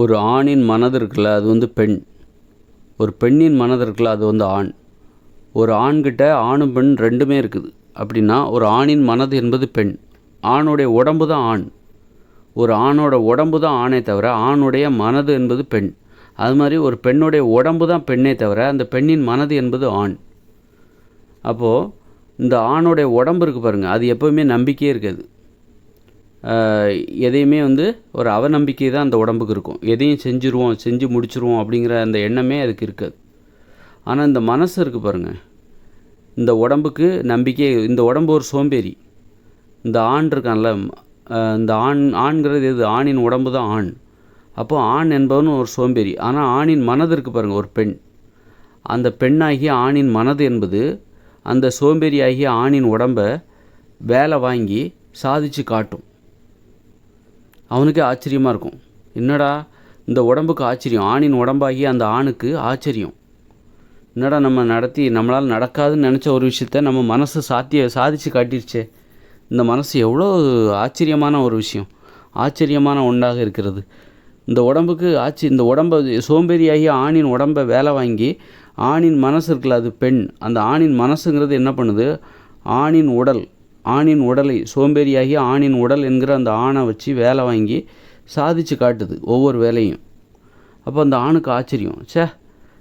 ஒரு ஆணின் மனது இருக்குல்ல அது வந்து பெண். ஒரு பெண்ணின் மனது இருக்குல்ல அது வந்து ஆண். ஒரு ஆண்கிட்ட ஆணும் பெண் ரெண்டுமே இருக்குது. அப்படின்னா ஒரு ஆணின் மனது என்பது பெண். ஆணுடைய உடம்பு தான் ஆண். ஒரு ஆணோட உடம்பு தான் ஆணே தவிர ஆணுடைய மனது என்பது பெண். அது மாதிரி ஒரு பெண்ணுடைய உடம்பு தான் பெண்ணே தவிர அந்த பெண்ணின் மனது என்பது ஆண். அப்போது இந்த ஆணுடைய உடம்பு இருக்குது பாருங்கள் அது எப்போவுமே நம்பிக்கையே இருக்காது. எதையுமே வந்து ஒரு அவநம்பிக்கை தான் அந்த உடம்புக்கு இருக்கும். எதையும் செஞ்சுருவோம் செஞ்சு முடிச்சிருவோம் அப்படிங்கிற அந்த எண்ணமே அதுக்கு இருக்காது. ஆனால் இந்த மனசு இருக்குது பாருங்கள் இந்த உடம்புக்கு நம்பிக்கை இந்த உடம்பு ஒரு சோம்பேறி. இந்த ஆண் இருக்கான்ல இந்த ஆண் ஆண்கிறது எது? ஆணின் உடம்பு தான் ஆண். அப்போ ஆண் என்பவன் ஒரு சோம்பேறி. ஆனால் ஆணின் மனது இருக்குது பாருங்கள் ஒரு பெண். அந்த பெண்ணாகிய ஆணின் மனது என்பது அந்த சோம்பேறி ஆகிய ஆணின் உடம்பை வேலை வாங்கி சாதிச்சு காட்டும். அவனுக்கே ஆச்சரியமாக இருக்கும். என்னடா இந்த உடம்புக்கு ஆச்சரியம். ஆணின் உடம்பாகி அந்த ஆணுக்கு ஆச்சரியம். என்னடா நம்ம நடத்தி நம்மளால் நடக்காதுன்னு நினச்ச ஒரு விஷயத்த நம்ம மனசு சாத்திய சாதிச்சு காட்டிருச்சே. இந்த மனசு எவ்வளோ ஆச்சரியமான ஒரு விஷயம். ஆச்சரியமான ஒன்றாக இருக்கிறது. இந்த உடம்புக்கு ஆச்சு இந்த உடம்பை சோம்பேறியாகி ஆணின் உடம்பை வேலை வாங்கி ஆணின் மனசு இருக்குல்ல அது பெண். அந்த ஆணின் மனசுங்கிறது என்ன பண்ணுது? ஆணின் உடல். ஆணின் உடலை சோம்பேறியாகி ஆணின் உடல் என்கிற அந்த ஆணை வச்சு வேலை வாங்கி சாதிச்சு காட்டுது ஒவ்வொரு வேலையும். அப்போ அந்த ஆணுக்கு ஆச்சரியம். ச்சே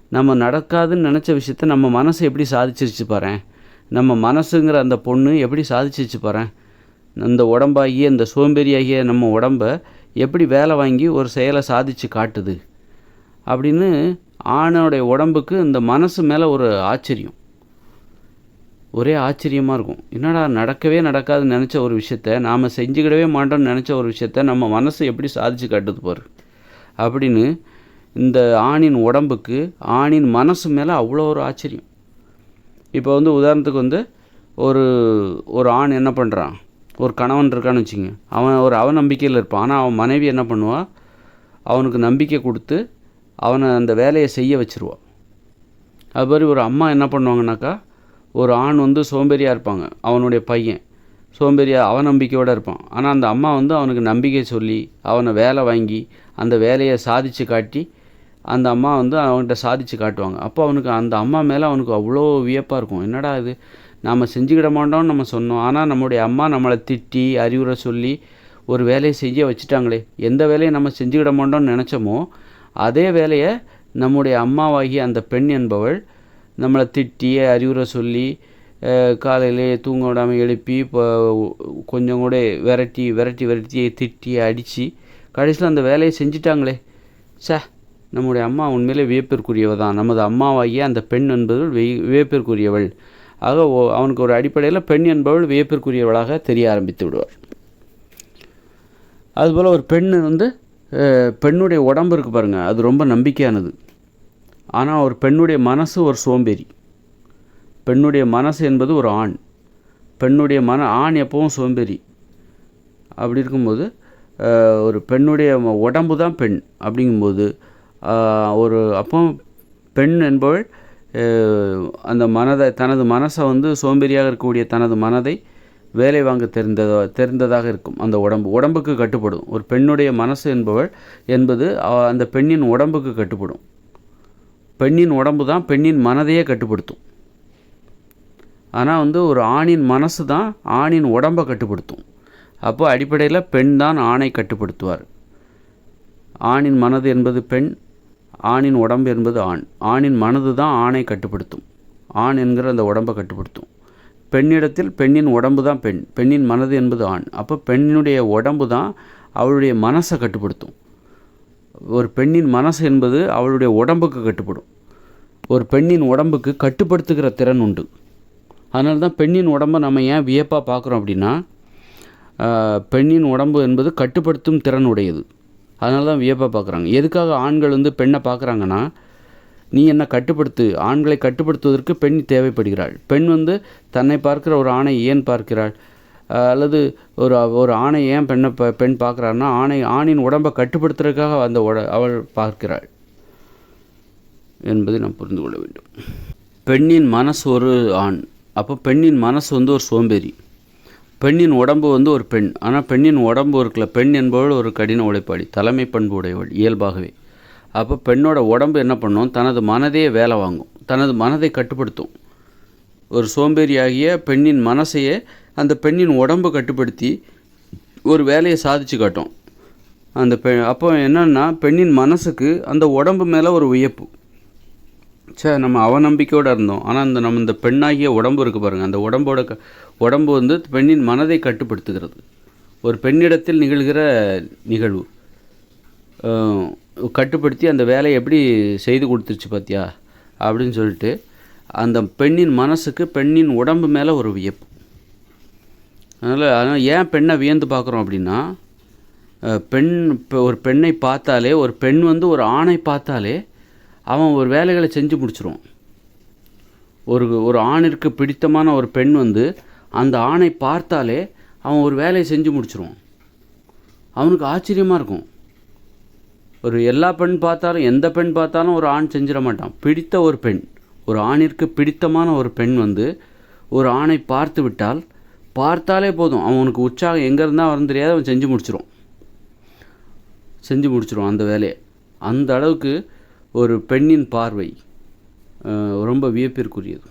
நம்ம நடக்காதுன்னு நினச்ச விஷயத்த நம்ம மனசு எப்படி சாதிச்சிருச்சு பாறேன் நம்ம மனசுங்கிற அந்த பொண்ணு எப்படி சாதிச்சிருச்சு பாரேன்? இந்த உடம்பாகி இந்த சோம்பேறியாகிய நம்ம உடம்பை எப்படி வேலை வாங்கி ஒரு செயலை சாதிச்சு காட்டுது? அப்படின்னு ஆணோடைய உடம்புக்கு இந்த மனசு மேலே ஒரு ஆச்சரியம். ஒரே ஆச்சரியமாக இருக்கும். என்னடா நடக்கவே நடக்காதுன்னு நினச்ச ஒரு விஷயத்த நாம் செஞ்சுக்கிடவே மாட்டோம்னு நினச்ச ஒரு விஷயத்த நம்ம மனசு எப்படி சாதிச்சு காட்டுது பாரு. அப்படின்னு இந்த ஆணின் உடம்புக்கு ஆணின் மனசு மேலே அவ்வளோ ஒரு ஆச்சரியம். இப்போ வந்து உதாரணத்துக்கு வந்து ஒரு ஒரு ஆண் என்ன பண்ணுறான் ஒரு கணவன் இருக்கான்னு வச்சுங்க அவன் ஒரு அவநம்பிக்கையில் இருப்பான். ஆனால் அவன் மனைவி என்ன பண்ணுவாள் அவனுக்கு நம்பிக்கை கொடுத்து அவனை அந்த வேலையை செய்ய வச்சுருவான் அது மாதிரி ஒரு அம்மா என்ன பண்ணுவாங்கனாக்கா ஒரு ஆண் வந்து சோம்பேறியாக இருப்பாங்க அவனுடைய பையன். சோம்பேறியாக அவநம்பிக்கையோடு இருப்பான். ஆனால் அந்த அம்மா வந்து அவனுக்கு நம்பிக்கை சொல்லி அவனை வேலை வாங்கி அந்த வேலையை சாதித்து காட்டி அந்த அம்மா வந்து அவன்கிட்ட சாதித்து காட்டுவாங்க. அப்போ அவனுக்கு அந்த அம்மா மேலே அவனுக்கு அவ்வளோ வியப்பாக இருக்கும். என்னடா இது? நாம் செஞ்சுக்கிட மாட்டோம்னு நம்ம சொன்னோம். ஆனால் நம்முடைய அம்மா நம்மளை திட்டி அறிவுரை சொல்லி ஒரு வேலையை செய்ய வச்சுட்டாங்களே. எந்த வேலையை நம்ம செஞ்சுக்கிட மாட்டோம்னு நினச்சோமோ அதே வேலையை நம்முடைய அம்மாவாகிய அந்த பெண் என்பவள் நம்மளை திட்டி அறிவுரை சொல்லி காலையிலேயே தூங்க விடாமல் எழுப்பி இப்போ கொஞ்சம் கூட விரட்டி விரட்டி விரட்டி திட்டி அடித்து கடைசியில் அந்த வேலையை செஞ்சிட்டாங்களே. சே நம்முடைய அம்மா உண்மையிலே வியப்பிற்குரியவ தான். நமது அம்மாவாகிய அந்த பெண் என்பவள் வியப்பிற்குரியவள். ஆக ஓ- அவனுக்கு ஒரு அடிப்படையில் பெண் என்பவள் வியப்பிற்குரியவளாக தெரிய ஆரம்பித்து விடுவார் அதுபோல் ஒரு பெண் வந்து பெண்ணுடைய உடம்பு இருக்குது பாருங்கள் அது ரொம்ப நம்பிக்கையானது. ஆனால் ஒரு பெண்ணுடைய மனசு ஒரு சோம்பேறி. பெண்ணுடைய மனசு என்பது ஒரு ஆண். பெண்ணுடைய மன ஆண் எப்பவும் சோம்பேறி. அப்படி இருக்கும்போது ஒரு பெண்ணுடைய உடம்பு தான் பெண் அப்படிங்கும்போது ஒரு அப்போ பெண் என்பவள் அந்த மனதை தனது மனசை வந்து சோம்பேறியாக இருக்கக்கூடிய தனது மனதை வேலை வாங்க தெரிந்ததா தெரிந்ததாக இருக்கும். அந்த உடம்பு உடம்புக்கு கட்டுப்படும். ஒரு பெண்ணுடைய மனசு என்பவள் என்பது அந்த பெண்ணின் உடம்புக்கு கட்டுப்படும். பெண்ணின் உடம்பு தான் பெண்ணின் மனதையே கட்டுப்படுத்தும். ஆனால் வந்து ஒரு ஆணின் மனசு தான் ஆணின் உடம்பை கட்டுப்படுத்தும். அப்போ அடிப்படையில் பெண் தான் ஆணை கட்டுப்படுத்துவார். ஆணின் மனது என்பது பெண் ஆணின் உடம்பு என்பது ஆண். ஆணின் மனது தான் ஆணை கட்டுப்படுத்தும். ஆண் என்கிற அந்த உடம்பை கட்டுப்படுத்தும். பெண்ணிடத்தில் பெண்ணின் உடம்பு தான் பெண் பெண்ணின் மனது என்பது ஆண். அப்போ பெண்ணினுடைய உடம்பு தான் அவளுடைய மனசை கட்டுப்படுத்தும். ஒரு பெண்ணின் மனசு என்பது அவளுடைய உடம்புக்கு கட்டுப்படும். ஒரு பெண்ணின் உடம்புக்கு கட்டுப்படுத்துகிற திறன் உண்டு. அதனால தான் பெண்ணின் உடம்பை நம்ம ஏன் வியப்பாக பார்க்குறோம் அப்படின்னா பெண்ணின் உடம்பு என்பது கட்டுப்படுத்தும் திறன் உடையது. அதனால தான் வியப்பாக பார்க்குறாங்க. எதுக்காக ஆண்கள் வந்து பெண்ணை பார்க்குறாங்கன்னா நீ என்ன கட்டுப்படுத்து? ஆண்களை கட்டுப்படுத்துவதற்கு பெண் தேவைப்படுகிறாள். பெண் வந்து தன்னை பார்க்கிற ஒரு ஆணை ஏன் பார்க்கிறாள்? அல்லது ஒரு ஒரு ஆணை ஏன் பெண்ணை பெண் பார்க்குறாருன்னா ஆணை ஆணின் உடம்பை கட்டுப்படுத்துறதுக்காக அந்த உட அவள் பார்க்கிறாள் என்பதை நாம் புரிந்து கொள்ள வேண்டும். பெண்ணின் மனசு ஒரு ஆண். அப்போ பெண்ணின் மனசு வந்து ஒரு சோம்பேறி. பெண்ணின் உடம்பு வந்து ஒரு பெண். ஆனால் பெண்ணின் உடம்பு இருக்குல்ல பெண் என்பவள் ஒரு கடின உழைப்பாளி தலைமை பண்பு உடையவள் இயல்பாகவே. அப்போ பெண்ணோட உடம்பு என்ன பண்ணும்? தனது மனதையே வேலை வாங்கும். தனது மனதை கட்டுப்படுத்தும். ஒரு சோம்பேறியாகிய பெண்ணின் மனசையே அந்த பெண்ணின் உடம்பு கட்டுப்படுத்தி ஒரு வேலையை சாதிச்சு காட்டும். அந்த பெ அப்போ என்னன்னா பெண்ணின் மனசுக்கு அந்த உடம்பு மேலே ஒரு வியப்பு. சே நம்ம அவநம்பிக்கையோடு இருந்தோம். ஆனால் அந்த நம்ம இந்த பெண்ணாகிய உடம்பு இருக்குது பாருங்கள் அந்த உடம்போட க உடம்பு வந்து பெண்ணின் மனதை கட்டுப்படுத்துகிறது. ஒரு பெண்ணிடத்தில் நிகழ்கிற நிகழ்வு. கட்டுப்படுத்தி அந்த வேலையை எப்படி செய்து கொடுத்துருச்சு பார்த்தியா அப்படின்னு சொல்லிட்டு அந்த பெண்ணின் மனசுக்கு பெண்ணின் உடம்பு மேலே ஒரு வியப்பு. அதனால் அதனால் ஏன் பெண்ணை வியந்து பார்க்குறோம் அப்படின்னா பெண் இப்போ ஒரு பெண்ணை பார்த்தாலே ஒரு பெண் வந்து ஒரு ஆணை பார்த்தாலே அவன் ஒரு வேலைகளை செஞ்சு முடிச்சிருவான். ஒரு ஒரு ஆணிற்கு பிடித்தமான ஒரு பெண் வந்து அந்த ஆணை பார்த்தாலே அவன் ஒரு வேலையை செஞ்சு முடிச்சிருவான். அவனுக்கு ஆச்சரியமாக இருக்கும். ஒரு எல்லா பெண் பார்த்தாலும் எந்த பெண் பார்த்தாலும் ஒரு ஆண் செஞ்சிட மாட்டான். பிடித்த ஒரு பெண். ஒரு ஆணிற்கு பிடித்தமான ஒரு பெண் வந்து ஒரு ஆணை பார்த்து விட்டால் பார்த்தாலே போதும். அவனுக்கு உற்சாகம் எங்கே இருந்தால் வரும் தெரியாது அவன் செஞ்சு முடிச்சிடும் செஞ்சு முடிச்சிடும் அந்த வேலையை. அந்த அளவுக்கு ஒரு பெண்ணின் பார்வை ரொம்ப வியப்பிற்குரியது.